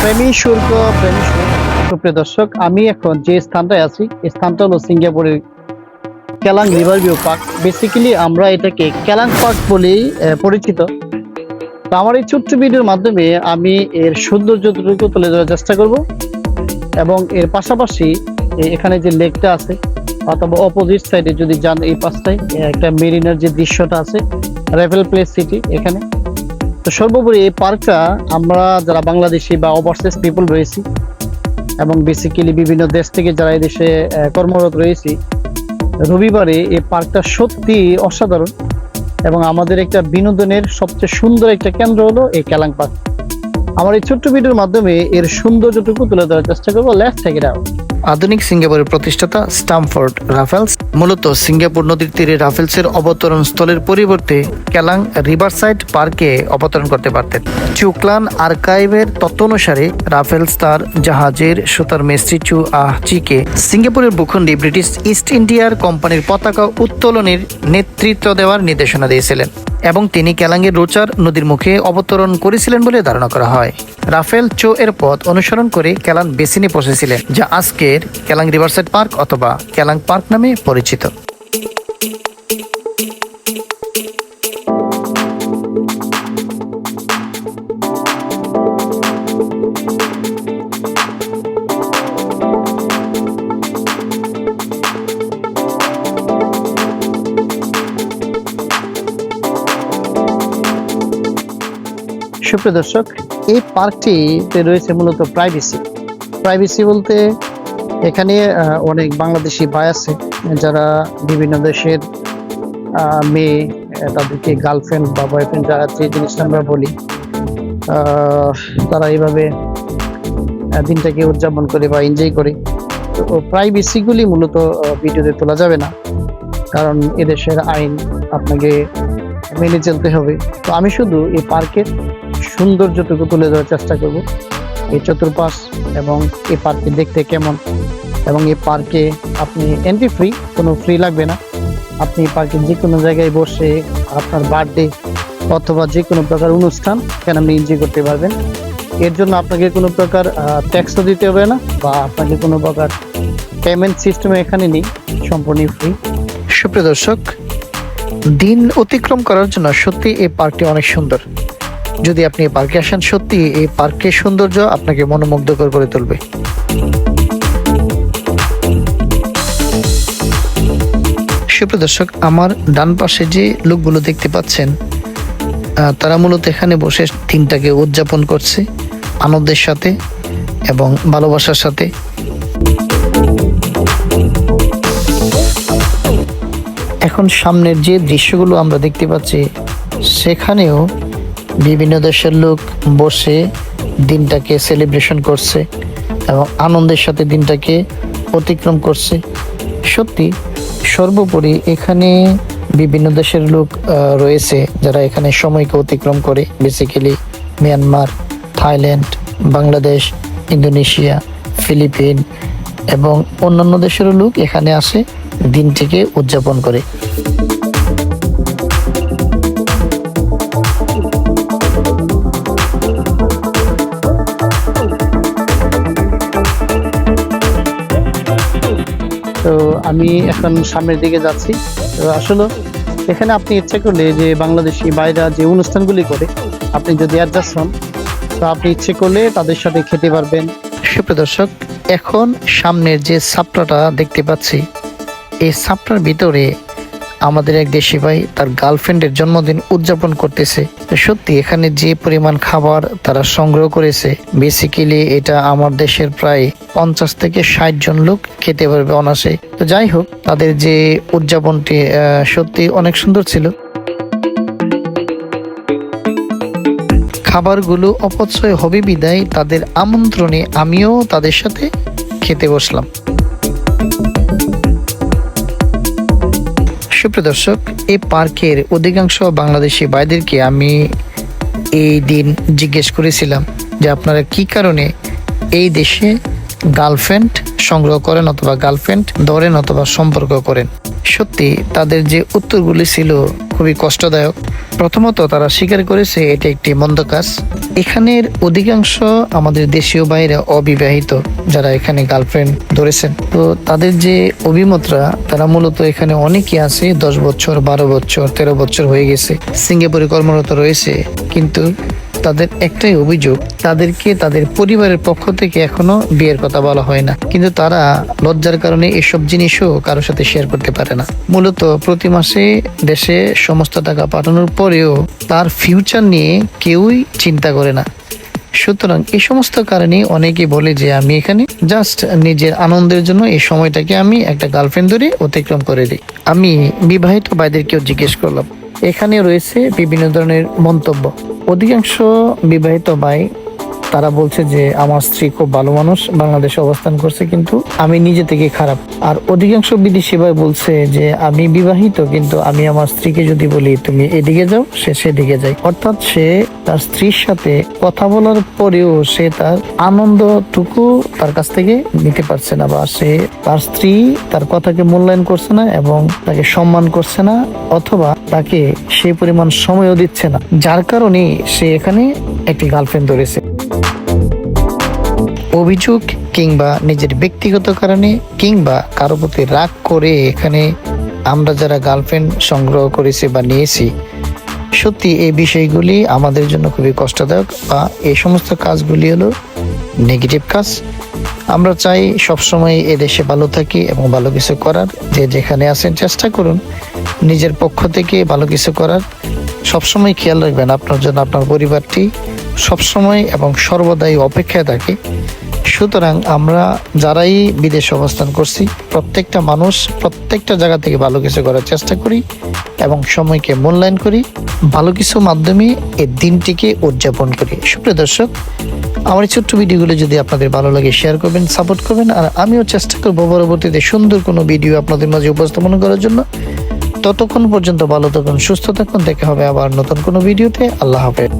প্রেমী শুল্ক, প্রেমী সুপ্রিয় দর্শক, আমি এখন যে স্থানটায় আছি স্থানটা হলো সিঙ্গাপুরের রিভার ভিউ পার্ক। বেসিক্যালি আমরা এটাকে পার্ক বলেই পরিচিত। তো আমার এই ছোট্ট ভিডিওর মাধ্যমে আমি এর সৌন্দর্যটুকু তুলে ধরার চেষ্টা করব এবং এর পাশাপাশি এখানে যে লেকটা আছে, অথবা অপোজিট সাইডে যদি যান এই পাশটায় একটা মেরিনার যে দৃশ্যটা আছে রেভেল প্লেস সিটি এখানে। তো সর্বোপরি এই পার্কটা আমরা যারা বাংলাদেশি বা ওভারসিজ পিপল রয়েছি এবং বেসিক্যালি বিভিন্ন দেশ থেকে যারা এই দেশে কর্মরত রয়েছি, রবিবারে এই পার্কটা সত্যি অসাধারণ এবং আমাদের একটা বিনোদনের সবচেয়ে সুন্দর একটা কেন্দ্র হলো এই ক্যালাং পার্ক আমার এই ছোট্ট ভিডিওর মাধ্যমে এর সৌন্দর্যটুকু তুলে ধরার চেষ্টা করব। ইট আউট আধুনিক সিঙ্গাপুরের প্রতিষ্ঠাতা স্টামফোর্ড রাফেলস মূলত সিঙ্গাপুর নদীর তীরে রাফেলসের অবতরণ স্থলের পরিবর্তে ক্যালাং রিভারসাইড পার্কে অবতরণ করতে পারতেন। চুকলান আর্কাইভের তথ্য অনুসারে রাফেলস তার জাহাজের সুতার মেস্ট্রিচু আহ চিকে সিঙ্গাপুরের ভূখণ্ডে ব্রিটিশ ইস্ট ইন্ডিয়ার কোম্পানির পতাকা উত্তোলনের নেতৃত্ব দেওয়ার নির্দেশনা দিয়েছিলেন এবং তিনি ক্যালাঙ্গের রোচার নদীর মুখে অবতরণ করেছিলেন বলে ধারণা করা হয়। রাফেল চো এর পথ অনুসরণ করে ক্যালান বেসিনে পৌঁছেছিলেন, যা আজকের ক্যালাং রিভারসাইড পার্ক অথবা ক্যালাং পার্ক নামে পরিচিত। সুপ্রিয় দর্শক এই পার্কটিতে রয়েছে মূলত প্রাইভেসি প্রাইভেসি বলতে এখানে অনেক বাংলাদেশি ভাই আছে, যারা বিভিন্ন দেশের মেয়ে, তাদেরকে গার্লফ্রেন্ড বা বয়ফ্রেন্ড যারা যে জিনিসটা আমরা বলি তারা এইভাবে দিনটাকে উদযাপন করে বা এনজয় করে। তো প্রাইভেসিগুলি মূলত ভিডিওতে তোলা যাবে না, কারণ এদেশের আইন আপনাকে মেনে চলতে হবে। তো আমি শুধু এই পার্কের সৌন্দর্যটুকু তুলে ধরার চেষ্টা করব। এই চতুর্পাশ এবং এই পার্কে দেখতে কেমন? এবং এই পার্কে আপনি এন্ট্রি ফ্রি কোনো ফ্রি লাগবে না। আপনি পার্কে যে কোনো জায়গায় বসে আপনার বার্থডে অথবা যে কোনো প্রকার অনুষ্ঠান এখানে আপনি এনজয় করতে পারবেন। এর জন্য আপনাকে কোনো প্রকার ট্যাক্সও দিতে হবে না বা আপনাকে কোনো প্রকার পেমেন্ট সিস্টেম এখানে নেই সম্পূর্ণ ফ্রি সুপ্রিয় দর্শক, দিন অতিক্রম করার জন্য সত্যি এই পার্কটি অনেক সুন্দর। যদি আপনি পার্কে আসেন, সত্যি এই পার্কের সৌন্দর্য আপনাকে মনোমুগ্ধকর করে তুলবে। সুপ্রিয় দর্শক, আমার ডান পাশে যে লোকগুলো দেখতে পাচ্ছেন তারা মূলত এখানে বসে দিনটাকে উদযাপন করছে আনন্দের সাথে এবং ভালোবাসার সাথে। এখন সামনের যে দৃশ্যগুলো আমরা দেখতে পাচ্ছি, সেখানেও বিভিন্ন দেশের লোক বসে দিনটাকে সেলিব্রেশন করছে এবং আনন্দের সাথে দিনটাকে অতিক্রম করছে। সত্যি, সর্বোপরি এখানে বিভিন্ন দেশের লোক রয়েছে যারা এখানে সময়কে অতিক্রম করে। Basically Myanmar Thailand Bangladesh Indonesia Philippines এবং অন্যান্য দেশেরও লোক এখানে আসে, দিনটিকে উদযাপন করে। তো আমি এখন সামনের দিকে যাচ্ছি। তো আসলে এখানে আপনি ইচ্ছা করলে যে বাংলাদেশি বাইরা যে অনুষ্ঠানগুলি করে, আপনি যদি অ্যাডজাস্ট হন, তো আপনি ইচ্ছে করলে তাদের সাথে খেতে পারবেন। সুপ্রিয় দর্শক, এখন সামনের যে সাপটাটা দেখতে পাচ্ছি, এই সাপটার ভিতরে আমাদের এক দেশি ভাই তার গার্লফ্রেন্ডের জন্মদিন উদযাপন করতেছে। সত্যি, এখানে যে পরিমাণ খাবার তারা সংগ্রহ করেছে বেসিক্যালি এটা আমার দেশের প্রায় পঞ্চাশ থেকে ষাট জন লোক খেতে পারবে অনাসে তো যাই হোক, তাদের যে উদযাপনটি সত্যি অনেক সুন্দর ছিল। খাবারগুলো অপচয় হবে বিদায়, তাদের আমন্ত্রণে আমিও তাদের সাথে খেতে বসলাম। সুপ্রিয় দর্শক এই পার্কের অধিকাংশ বাংলাদেশি ভাইদেরকে আমি এই দিন জিজ্ঞেস করেছিলাম যে আপনারা কি কারণে এই দেশে গার্লফ্রেন্ড সংগ্রহ করেন অথবা গার্লফ্রেন্ড ধরেন অথবা সম্পর্ক করেন? সত্যি, তাদের যে উত্তরগুলি ছিল খুবই কষ্টদায়ক। প্রথমত তারা স্বীকার করেছে এটি একটি মন্দ কাজ। এখানের অধিকাংশ আমাদের দেশীয় বাইরে অবিবাহিত যারা এখানে গার্লফ্রেন্ড ধরেছেন। তো তাদের যে অভিমতরা, তারা মূলত এখানে অনেকে আছে, দশ বছর, বারো বছর, তেরো বছর হয়ে গেছে। সিঙ্গাপুরে কর্মরত রয়েছে, কিন্তু তাদের একটাই অভিযোগ, তাদেরকে তাদের পরিবারের পক্ষ থেকে এখনও বিয়ের কথা বলা হয় না। কিন্তু তারা লজ্জার কারণে এসব জিনিসও কারোর সাথে শেয়ার করতে পারে না। মূলত প্রতি মাসে দেশে সমস্ত টাকা পাঠানোর পরেও তার ফিউচার নিয়ে কেউই চিন্তা করে না। সুতরাং এই সমস্ত কারণে অনেকে বলে যে, আমি এখানে জাস্ট নিজের আনন্দের জন্য এই সময়টাকে আমি একটা গার্লফ্রেন্ড ধরে অতিক্রম করে দিই। আমি বিবাহিত ভাইদেরকেও জিজ্ঞেস করলাম এখানে রয়েছে বিভিন্ন ধরনের মন্তব্য। অধিকাংশ বিবাহিত ভাই, তারা বলছে যে, আমার স্ত্রী খুব ভালো মানুষ, বাংলাদেশে অবস্থান করছে, কিন্তু আমি নিজে থেকে খারাপ। আর অধিকাংশ বিদেশি ভাই বলছে যে, আমি বিবাহিত, কিন্তু আমি আমার স্ত্রীকে যদি বলি, তুমি এদিকে যাও, সে সেদিকে যায়। অর্থাৎ সে তার স্ত্রীর সাথে কথা বলার পরেও সে তার আনন্দটুকু তার কাছ থেকে নিতে পারছে না, বা সে তার স্ত্রী তার কথাকে মূল্যায়ন করছে না এবং তাকে সম্মান করছে না, অথবা তাকে সেই পরিমাণ সময়ও দিচ্ছে না। যার কারণে সে এখানে একটি গার্লফ্রেন্ড ধরেছে। অভিযোগ কিংবা নিজের ব্যক্তিগত কারণে কিংবা কারও প্রতি রাগ করে এখানে আমরা যারা গার্লফ্রেন্ড সংগ্রহ করেছি বা নিয়েছি, সত্যি এই বিষয়গুলি আমাদের জন্য খুবই কষ্টদায়ক বা এই সমস্ত কাজগুলি হলো নেগেটিভ কাজ। আমরা চাই সবসময় এদেশে ভালো থাকি এবং ভালো কিছু করার। যে যেখানে আছেন চেষ্টা করুন নিজের পক্ষ থেকে ভালো কিছু করার। সবসময় খেয়াল রাখবেন আপনার জন্য আপনার পরিবারটি সবসময় এবং সর্বদাই অপেক্ষায় থাকে। সুতরাং আমরা যারাই বিদেশে অবস্থান করছি, প্রত্যেকটা মানুষ প্রত্যেকটা জায়গা থেকে ভালো কিছু করার চেষ্টা করি এবং সময়কে মূল্যায়ন করি। ভালো কিছু মাধ্যমে এই দিনটিকে উদযাপন করি। সুপ্রিয় দর্শক আমার এই ছোট্ট ভিডিওগুলো যদি আপনাদের ভালো লাগে শেয়ার করবেন সাপোর্ট করবেন, আর আমিও চেষ্টা করব পরবর্তীতে সুন্দর কোনো ভিডিও আপনাদের মাঝে উপস্থাপন করার জন্য। ততক্ষণ পর্যন্ত ভালো থাকুন, সুস্থ থাকুন, দেখা হবে আবার নতুন কোনো ভিডিওতে। আল্লাহ হাফেজ।